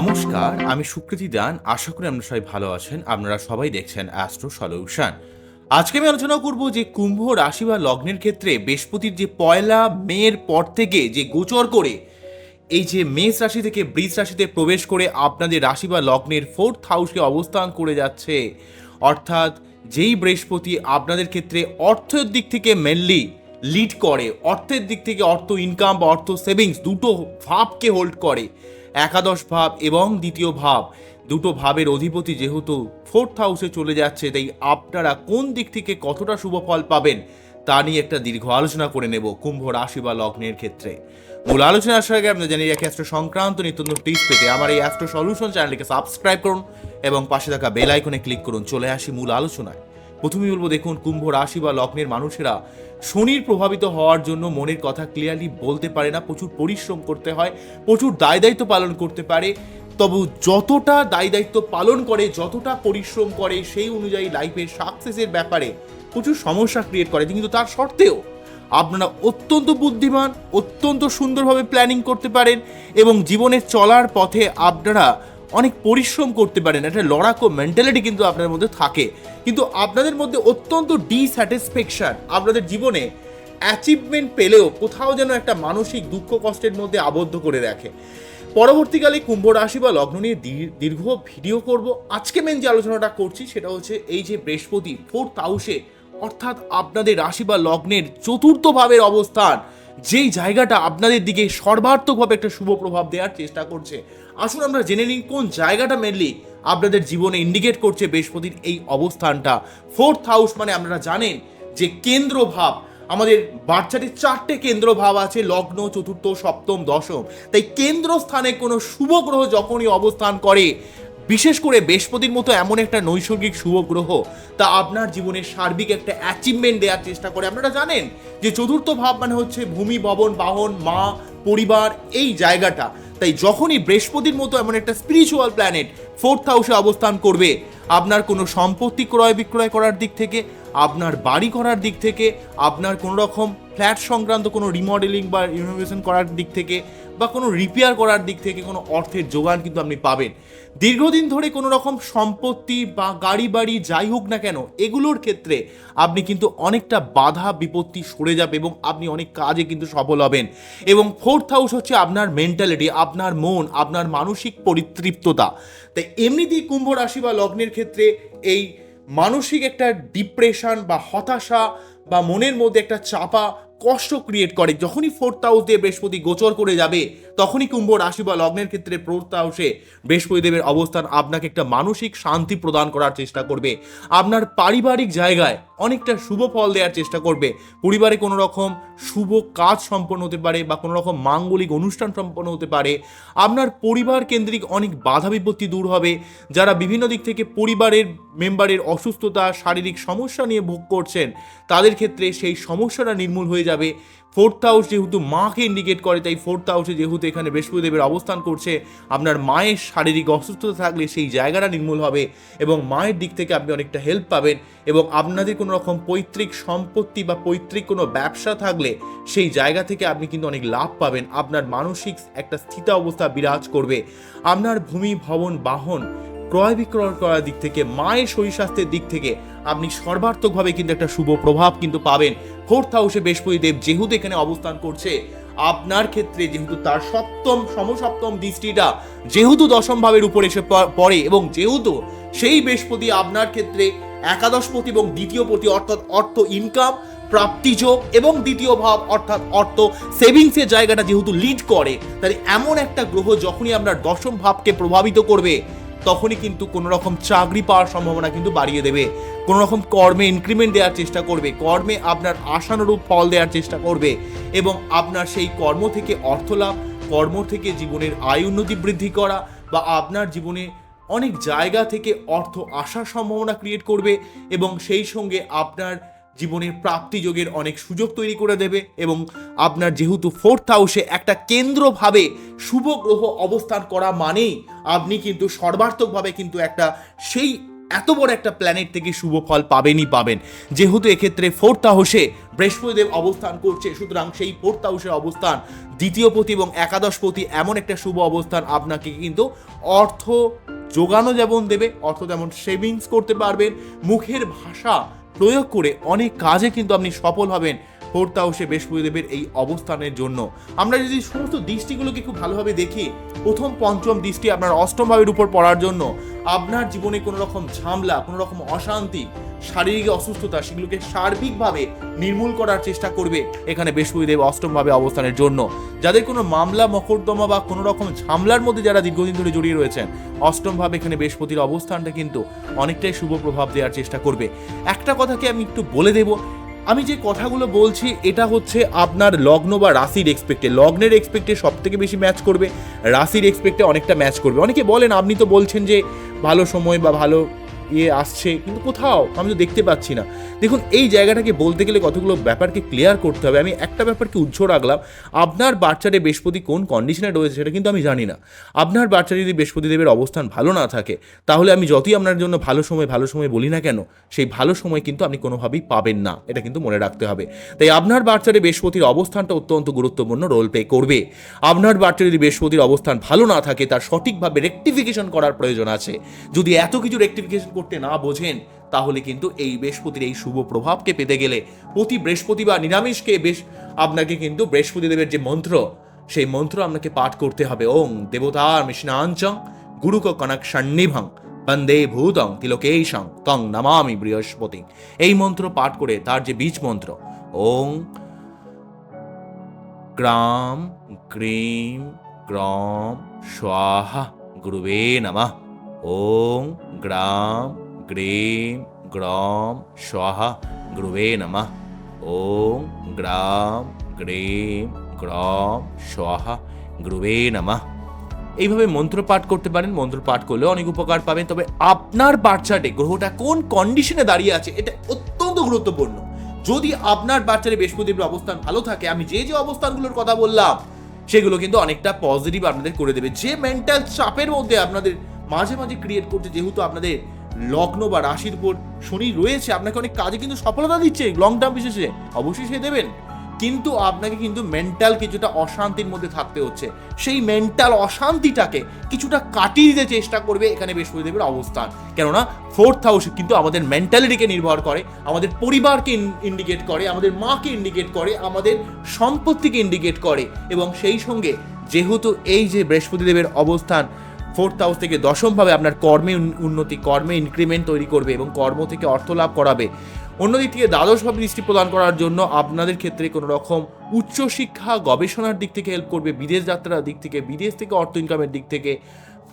নমস্কার, আমি সুকৃতি দান। আশা করি আপনারা সবাই ভালো আছেন। আপনারা সবাই দেখছেন অ্যাস্ট্রো সলিউশন আজকে আমি আলোচনা করব যে কুম্ভ রাশি বা লগ্নের ক্ষেত্রে বৃহস্পতির যে পয়লা মেয়ের পর থেকে যে গোচর করে, এই যে মেষ রাশি থেকে বৃষ রাশিতে প্রবেশ করে আপনাদের রাশি বা লগ্নের ফোর্থ হাউসে অবস্থান করে যাচ্ছে। অর্থাৎ যেই বৃহস্পতি আপনাদের ক্ষেত্রে অর্থের দিক থেকে মেনলি লিড করে, অর্থের দিক থেকে অর্থ ইনকাম বা অর্থ সেভিংস দুটো ভাবকে হোল্ড করে। একাদশ ভাব এবং দ্বিতীয় ভাব। দুটো ভাবের অধিপতি যেহেতু ফোর্থ হাউসে চলে যাচ্ছে, তাই আপনারা কোন দিক থেকে কতটা শুভ ফল পাবেন, তা নিয়ে একটা দীর্ঘ আলোচনা করে নেব কুম্ভ রাশি বা লগ্নের ক্ষেত্রে। মূল আলোচনা আসার আগে আপনারা জানিয়ে রাখি অ্যাস্ট্রো সংক্রান্ত নিত্য নতুন টিপস পেতে আমার এই অ্যাস্ট্রো সলিউশন চ্যানেলটিকে সাবস্ক্রাইব করুন এবং পাশে থাকা বেল আইকনে ক্লিক করুন। চলে আসি মূল আলোচনায়। প্রথমেই বলব, দেখুন, কুম্ভ রাশি বা লগ্নের মানুষেরা শনির প্রভাবিত হওয়ার জন্য মনের কথা ক্লিয়ারলি বলতে পারে না, প্রচুর পরিশ্রম করতে হয়, প্রচুর দায় দায়িত্ব পালন করতে পারে, তবু যতটা দায় দায়িত্ব পালন করে, যতটা পরিশ্রম করে, সেই অনুযায়ী লাইফের সাকসেসের ব্যাপারে প্রচুর সমস্যা ক্রিয়েট করে, কিন্তু তার সত্ত্বেও আপনারা অত্যন্ত বুদ্ধিমান, অত্যন্ত সুন্দরভাবে প্ল্যানিং করতে পারেন এবং জীবনের চলার পথে আপনারা অনেক পরিশ্রম করতে পারেন। একটা লড়াকো মেন্টালিটি কিন্তু আপনাদের মধ্যে থাকে। কিন্তু আপনাদের মধ্যে অত্যন্ত ডিস্যাটিসফ্যাকশন আপনাদের জীবনে অ্যাচিভমেন্ট পেলেও কোথাও যেন একটা মানসিক দুঃখ কষ্টের মধ্যে আবদ্ধ করে রাখে। পরবর্তীকালে কুম্ভ রাশি বা লগ্ন নিয়ে দীর্ঘ ভিডিও করব। আজকে মেন যে আলোচনাটা করছি সেটা হচ্ছে এই যে বৃহস্পতি ফোর্থ হাউসে অর্থাৎ আপনাদের রাশি বা লগ্নের চতুর্থ ভাবের অবস্থান। যেই জায়গাটা আপনাদের দিকে সর্বার্থকভাবে একটা শুভ প্রভাব দেওয়ার চেষ্টা করছে, আসুন আমরা জেনে নিই কোন জায়গাটা মেনলি আপনাদের জীবনে ইন্ডিকেট করছে বৃহস্পতির এই অবস্থানটা। ফোর্থ হাউস মানে আপনারা জানেন যে কেন্দ্র ভাব, আমাদের বাচ্চাটির চারটে কেন্দ্র ভাব আছে, লগ্ন, চতুর্থ, সপ্তম, দশম। তাই কেন্দ্রস্থানে কোনো শুভ গ্রহ যখনই অবস্থান করে বিশেষ করে বৃহস্পতির মতো এমন একটা নৈসর্গিক শুভ গ্রহ তা আপনার জীবনে সার্বিক একটা অ্যাচিভমেন্ট দেওয়ার চেষ্টা করে। আপনারা জানেন যে চতুর্থ ভাব মানে হচ্ছে ভূমি, ভবন, বাহন, মা, পরিবার এই জায়গাটা। তাই যখনই বৃহস্পতির মতো এমন একটা স্পিরিচুয়াল প্ল্যানেট ফোর্থ হাউসে অবস্থান করবে, আপনার কোনো সম্পত্তি ক্রয় বিক্রয় করার দিক থেকে, আপনার বাড়ি করার দিক থেকে, আপনার কোনো রকম ফ্ল্যাট সংক্রান্ত কোনো রিমডেলিং বা রিনোভেশন করার দিক থেকে বা কোনো রিপেয়ার করার দিক থেকে কোনো অর্থের যোগান কিন্তু আপনি পাবেন। দীর্ঘদিন ধরে কোনো রকম সম্পত্তি বা গাড়ি বাড়ি যাই হোক না কেন, এগুলোর ক্ষেত্রে আপনি কিন্তু অনেকটা বাধা বিপত্তি সরে যাবে এবং আপনি অনেক কাজে কিন্তু সফল হবেন। এবং ফোর্থ হাউস হচ্ছে আপনার মেন্টালিটি আপনার মন, আপনার মানসিক পরিতৃপ্ততা। তাই এমনিতেই কুম্ভ রাশি বা লগ্নের ক্ষেত্রে এই মানসিক একটা ডিপ্রেশন বা হতাশা বা মনের মধ্যে একটা চাপা কষ্ট ক্রিয়েট করে। যখনই ফোর্থ হাউস দিয়ে বৃহস্পতি গোচর করে যাবে তখনই কুম্ভ রাশি বা লগ্নের ক্ষেত্রে ফোর্থ হাউসে বৃহস্পতি দেবের অবস্থান আপনাকে একটা মানসিক শান্তি প্রদান করার চেষ্টা করবে। আপনার পারিবারিক জায়গায় অনেকটা শুভ ফল দেওয়ার চেষ্টা করবে। পরিবারে কোনো রকম শুভ কাজ সম্পন্ন হতে পারে বা কোনো রকম মাঙ্গলিক অনুষ্ঠান সম্পন্ন হতে পারে। আপনার পরিবার কেন্দ্রিক অনেক বাধা বিপত্তি দূর হবে। যারা বিভিন্ন দিক থেকে পরিবারের মেম্বারের অসুস্থতা, শারীরিক সমস্যা নিয়ে ভোগ করছেন, তাদের ক্ষেত্রে সেই সমস্যাটা নির্মূল হয়ে যাবে। ফোর্থ হাউস যেহেতু মাকে ইন্ডিকেট করে, তাই ফোর্থ হাউসে যেহেতু এখানে বৃহস্পতিদেবের অবস্থান করছে, আপনার মায়ের শারীরিক অসুস্থতা থাকলে সেই জায়গাটা নির্মূল হবে এবং মায়ের দিক থেকে আপনি অনেকটা হেল্প পাবেন এবং আপনাদের কোনো রকম পৈতৃক সম্পত্তি বা পৈতৃক কোনো ব্যবসা থাকলে সেই জায়গা থেকে আপনি কিন্তু অনেক লাভ পাবেন। আপনার মানসিক একটা স্থিতা অবস্থা বিরাজ করবে। আপনার ভূমি, ভবন, বাহন ক্রয় বিক্রয় করার দিক থেকে, মায়ের শরীর স্বাস্থ্যের দিক থেকে আপনি সর্বার্থকভাবে কিন্তু একটা শুভ প্রভাব কিন্তু পাবেন। ফোর্থ হাউসে বৃহস্পতি দেব যেহেতু এখানে অবস্থান করছে, আপনার ক্ষেত্রে যেহেতু তার সপ্তম, সমসপ্তম দৃষ্টিটা যেহেতু দশম ভাবের উপর এসে পড়ে এবং যেহেতু সেই বৃহস্পতি আপনার ক্ষেত্রে একাদশপতি এবং দ্বিতীয় পতি অর্থাৎ অর্থ ইনকাম প্রাপ্তিযোগ এবং দ্বিতীয় ভাব অর্থাৎ অর্থ সেভিংসের জায়গাটা যেহেতু লিড করে, তাহলে এমন একটা গ্রহ যখনই আপনার দশম ভাবকে প্রভাবিত করবে তখনই কিন্তু কোনো রকম চাকরি পাওয়ার সম্ভাবনা কিন্তু বাড়িয়ে দেবে। কোনো রকম কর্মে ইনক্রিমেন্ট দেওয়ার চেষ্টা করবে। কর্মে আপনার আশানুরূপ ফল দেওয়ার চেষ্টা করবে এবং আপনার সেই কর্ম থেকে অর্থ লাভ, কর্ম থেকে জীবনের আয় উন্নতি বৃদ্ধি করা বা আপনার জীবনে অনেক জায়গা থেকে অর্থ আসার সম্ভাবনা ক্রিয়েট করবে এবং সেই সঙ্গে আপনার জীবনের প্রাপ্তিযোগের অনেক সুযোগ তৈরি করে দেবে এবং আপনার যেহেতু ফোর্থ হাউসে একটা কেন্দ্রভাবে শুভ গ্রহ অবস্থান করা মানেই আপনি কিন্তু সর্বার্থকভাবে কিন্তু একটা সেই এত বড় একটা প্ল্যানেট থেকে শুভ ফল পাবেনই পাবেন। যেহেতু এক্ষেত্রে ফোর্থ হাউসে বৃহস্পতিদেব অবস্থান করছে, সুতরাং সেই ফোর্থ হাউসের অবস্থান, দ্বিতীয় পতি এবং একাদশ পতি এমন একটা শুভ অবস্থান আপনাকে কিন্তু অর্থ যোগানো যেমন দেবে, অর্থ যেমন সেভিংস করতে পারবেন, মুখের ভাষা প্রয়োগ করে অনেক কাজে কিন্তু আপনি সফল হবেন। ফোর্থ হাউসে বৃহস্পতিদেবের এই অবস্থানের জন্য। আমরা যদি সমস্ত দৃষ্টিগুলোকে খুব ভালোভাবে দেখি, প্রথম, পঞ্চম দৃষ্টি আপনার অষ্টম ভাবের উপর পড়ার জন্য। আপনার জীবনে কোনো রকম ঝামলা কোনো রকম অশান্তি শারীরিক অসুস্থতা সেগুলোকে সার্বিকভাবে নির্মূল করার চেষ্টা করবে এখানে বৃহস্পতিদেব অষ্টমভাবে অবস্থানের জন্য। যাদের কোনো মামলা, মকদ্দমা বা কোনো রকম ঝামলার মধ্যে যারা দীর্ঘদিন ধরে জড়িয়ে রয়েছেন, অষ্টমভাবে এখানে বৃহস্পতির অবস্থানটা কিন্তু অনেকটাই শুভ প্রভাব দেওয়ার চেষ্টা করবে। একটা কথাকে আমি একটু বলে দেব? আমি যে কথাগুলো বলছি, এটা হচ্ছে আপনার লগ্ন বা রাশির এক্সপেক্টে লগ্নের এক্সপেক্টে সব থেকে বেশি ম্যাচ করবে, রাশির এক্সপেক্টে অনেকটা ম্যাচ করবে। অনেকে বলেন, আপনি তো বলছেন যে ভালো সময় বা ভালো ইয়ে আসছে, কিন্তু কোথাও আমি তো দেখতে পাচ্ছি না। দেখুন, এই জায়গাটাকে বলতে গেলে কতগুলো ব্যাপারকে ক্লিয়ার করতে হবে। আমি একটা ব্যাপারকে উজ্জ্ব রাখলাম। আপনার বাচ্চারে বৃহস্পতি কোন কন্ডিশনে রয়েছে সেটা কিন্তু আমি জানি না। আপনার বাচ্চা যদি বৃহস্পতি দেবের অবস্থান ভালো না থাকে, তাহলে আমি যতই আপনার জন্য ভালো সময় ভালো সময় বলি না কেন, সেই ভালো সময় কিন্তু আপনি কোনোভাবেই পাবেন না। এটা কিন্তু মনে রাখতে হবে। তাই আপনার বাচ্চারে বৃহস্পতির অবস্থানটা অত্যন্ত গুরুত্বপূর্ণ রোল প্লে করবে। আপনার বাচ্চা যদি বৃহস্পতির অবস্থান ভালো না থাকে, তার সঠিকভাবে রেকটিফিকেশন করার প্রয়োজন আছে। যদি এত কিছু রেকটিফিকেশন করতে না বোঝেন, তাহলে কিন্তু এই বৃহস্পতির এই শুভ প্রভাবকে পেতে গেলে প্রতি বৃহস্পতিবার নিরামিষকে বেশ আপনাকে কিন্তু বৃহস্পতি দেবের যে মন্ত্র, সেই মন্ত্র আপনাকে পাঠ করতে হবে। ওং দেবতার মিশনাঞ্চং গুরুক কনক সন্নিভং বন্দে ভূতং তিলোকেশং তং নমামি বৃহস্পতি। এই মন্ত্র পাঠ করে তার যে বীজ মন্ত্র ওং গ্রাম গ্রীম গ্রম স্বাহা গুরুবে নমঃ। ওং গ্রাম গ্রীম গ্রম স্বাহা গুরুবে নমঃ ওং গ্রাম গ্রীম গ্রম স্বাহা গুরুবে নমঃ এইভাবে মন্ত্র পাঠ করতে পারেন, মন্ত্র পাঠ করলে অনেক উপকার পাবেন। তবে আপনার বাচ্চাটে গ্রহটা কোন কন্ডিশনে দাঁড়িয়ে আছে, এটা অত্যন্ত গুরুত্বপূর্ণ। যদি আপনার বাচ্চার বৃহস্পতির অবস্থান ভালো থাকে, আমি যে যে অবস্থানগুলোর কথা বললাম, সেগুলো কিন্তু অনেকটা পজিটিভ আপনাদের করে দেবে। যে মেন্টাল চাপের মধ্যে আপনাদের মাঝে মাঝে ক্রিয়েট করছে, যেহেতু আপনাদের লগ্ন বা রাশির উপর শনি রয়েছে, আপনাকে অনেক কাজে কিন্তু সফলতা দিচ্ছে লং টার্ম বিশেষে অবশ্যই সে দেবেন। কিন্তু আপনাকে কিন্তু মেন্টাল কিছুটা অশান্তির মধ্যে থাকতে হচ্ছে। সেই মেন্টাল অশান্তিটাকে কিছুটা কাটিয়ে দিতে চেষ্টা করবে এখানে বৃহস্পতিদেবের অবস্থান। কেননা ফোর্থ হাউস কিন্তু আমাদের মেন্টালিটিকে নির্ভর করে, আমাদের পরিবারকে ইন্ডিকেট করে, আমাদের মাকে ইন্ডিকেট করে, আমাদের সম্পত্তিকে ইন্ডিকেট করে। এবং সেই সঙ্গে যেহেতু এই যে বৃহস্পতিদেবের অবস্থান ফোর্থ হাউস থেকে দশমভাবে আপনার কর্মে উন- উন্নতি, কর্মে ইনক্রিমেন্ট তৈরি করবে এবং কর্ম থেকে অর্থ লাভ করাবে। অন্যদিক থেকে দ্বাদশভাবে দৃষ্টি প্রদান করার জন্য আপনাদের ক্ষেত্রে কোনো রকম উচ্চশিক্ষা গবেষণার দিক থেকে হেল্প করবে, বিদেশ যাত্রার দিক থেকে, বিদেশ থেকে অর্থ ইনকামের দিক থেকে,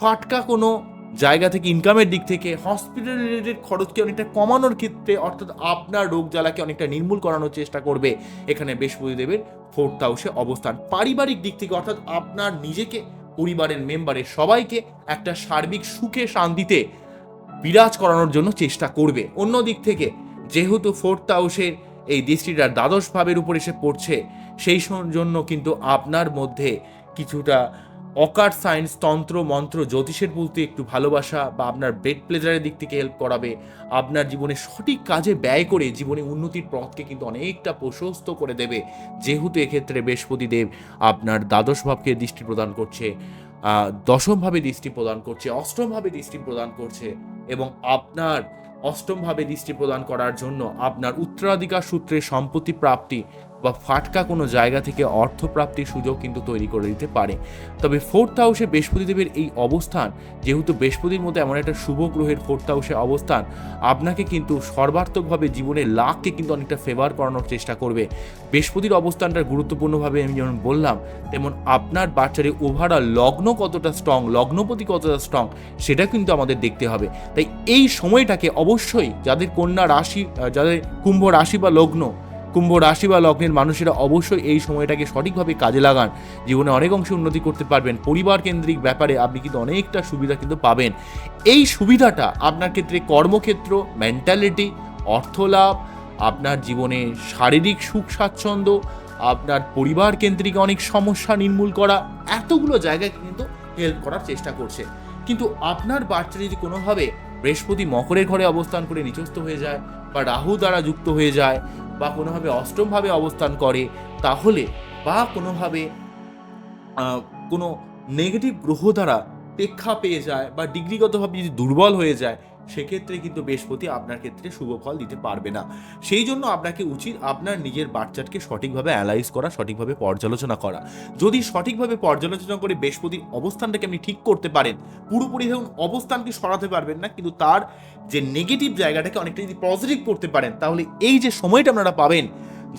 ফাটকা কোনো জায়গা থেকে ইনকামের দিক থেকে হসপিটাল রিলেটেড খরচকে অনেকটা কমানোর ক্ষেত্রে অর্থাৎ আপনার রোগ জ্বালাকে অনেকটা নির্মূল করানোর চেষ্টা করবে। এখানে বৃহস্পতিদেবের ফোর্থ হাউসে অবস্থান। পারিবারিক দিক থেকে অর্থাৎ আপনার নিজেকে পরিবারের মেম্বারের সবাইকে একটা সার্বিক সুখে শান্তিতে বিরাজ করানোর জন্য চেষ্টা করবে। অন্য দিক থেকে, যেহেতু ফোর্থ হাউসের এই দৃষ্টিটার দ্বাদশ ভাবের উপর এসে পড়ছে, সেই জন্য কিন্তু আপনার মধ্যে কিছুটা অকার সায়েন্স তন্ত্র, মন্ত্র, জ্যোতিষের প্রতি একটু ভালোবাসা বা আপনার বেড প্লেজারের দিক থেকে হেল্প করাবে, আপনার জীবনে সঠিক কাজে ব্যয় করে জীবনে উন্নতির পথকে কিন্তু অনেকটা প্রশস্ত করে দেবে। যেহেতু এক্ষেত্রে বৃহস্পতি দেব আপনার দ্বাদশ ভাবকে দৃষ্টি প্রদান করছে দশমভাবে দৃষ্টি প্রদান করছে অষ্টমভাবে দৃষ্টি প্রদান করছে এবং আপনার অষ্টমভাবে দৃষ্টি প্রদান করার জন্য আপনার উত্তরাধিকার সূত্রে সম্পত্তি প্রাপ্তি বা ফাটকা কোনো জায়গা থেকে অর্থপ্রাপ্তির সুযোগ কিন্তু তৈরি করে দিতে পারে। তবে ফোর্থ হাউসে বৃহস্পতিদেবের এই অবস্থান, যেহেতু বৃহস্পতির মধ্যে এমন একটা শুভ গ্রহের ফোর্থ হাউসে অবস্থান, আপনাকে কিন্তু সর্বার্থকভাবে জীবনের লাভকে কিন্তু অনেকটা ফেভার করানোর চেষ্টা করবে। বৃহস্পতির অবস্থানটা গুরুত্বপূর্ণভাবে আমি যেমন বললাম, তেমন আপনার বাচ্চারে ওভারঅল লগ্ন কতটা স্ট্রং লগ্নপতি কতটা স্ট্রং সেটা কিন্তু আমাদের দেখতে হবে। তাই এই সময়টাকে অবশ্যই যাদের কন্যা রাশি, যাদের কুম্ভ রাশি বা লগ্ন কুম্ভ রাশি বা লগ্নের মানুষেরা অবশ্যই এই সময়টাকে সঠিকভাবে কাজে লাগান। জীবনে অনেক অংশে উন্নতি করতে পারবেন। পরিবার কেন্দ্রিক ব্যাপারে আপনি কিন্তু অনেকটা সুবিধা কিন্তু পাবেন। এই সুবিধাটা আপনার ক্ষেত্রে কর্মক্ষেত্র মেন্টালিটি অর্থ লাভ আপনার জীবনে শারীরিক সুখ স্বাচ্ছন্দ্য, আপনার পরিবার কেন্দ্রিক অনেক সমস্যা নির্মূল করা, এতগুলো জায়গায় কিন্তু হেল্প করার চেষ্টা করছে। কিন্তু আপনার বাচ্চা যদি কোনোভাবে বৃহস্পতি মকরের ঘরে অবস্থান করে নিচস্থ হয়ে যায় বা রাহু দ্বারা যুক্ত হয়ে যায় বা কোনোভাবে অষ্টমভাবে অবস্থান করে, তাহলে বা কোনোভাবে কোনো নেগেটিভ গ্রহ দ্বারা প্রেক্ষা পেয়ে যায় বা ডিগ্রিগতভাবে যদি দুর্বল হয়ে যায় সেক্ষেত্রে কিন্তু বৃহস্পতি আপনার ক্ষেত্রে শুভ ফল দিতে পারবে না। সেই জন্য আপনাকে উচিত আপনার নিজের বাচ্চাকে সঠিকভাবে অ্যালাইজ করা, সঠিকভাবে পর্যালোচনা করা। যদি সঠিকভাবে পর্যালোচনা করে বৃহস্পতির অবস্থানটাকে আপনি ঠিক করতে পারেন, পুরোপুরি ধরুন অবস্থানকে সরাতে পারবেন না, কিন্তু তার যে নেগেটিভ জায়গাটাকে অনেকটা যদি পজিটিভ করতে পারেন, তাহলে এই যে সময়টা আপনারা পাবেন,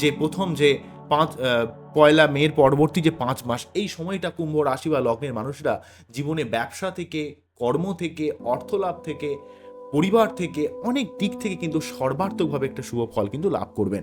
যে প্রথম যে পাঁচ পয়লা মেয়ের পরবর্তী যে পাঁচ মাস, এই সময়টা কুম্ভ রাশি বা লগ্নের মানুষরা জীবনে ব্যবসা থেকে, কর্ম থেকে, অর্থলাভ থেকে পরিবার থেকে, অনেক দিক থেকে কিন্তু সর্বার্থকভাবে একটা শুভ ফল কিন্তু লাভ করবেন।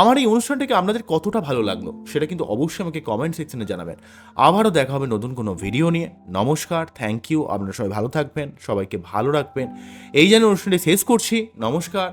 আমার এই অনুষ্ঠানটাকে আপনাদের কতটা ভালো লাগল, সেটা কিন্তু অবশ্যই আমাকে কমেন্ট সেকশনে জানাবেন। আবারও দেখা হবে নতুন কোনো ভিডিও নিয়ে। নমস্কার থ্যাংক ইউ আপনারা সবাই ভালো থাকবেন, সবাইকে ভালো রাখবেন। এই যেন অনুষ্ঠানটি শেষ করছি, নমস্কার।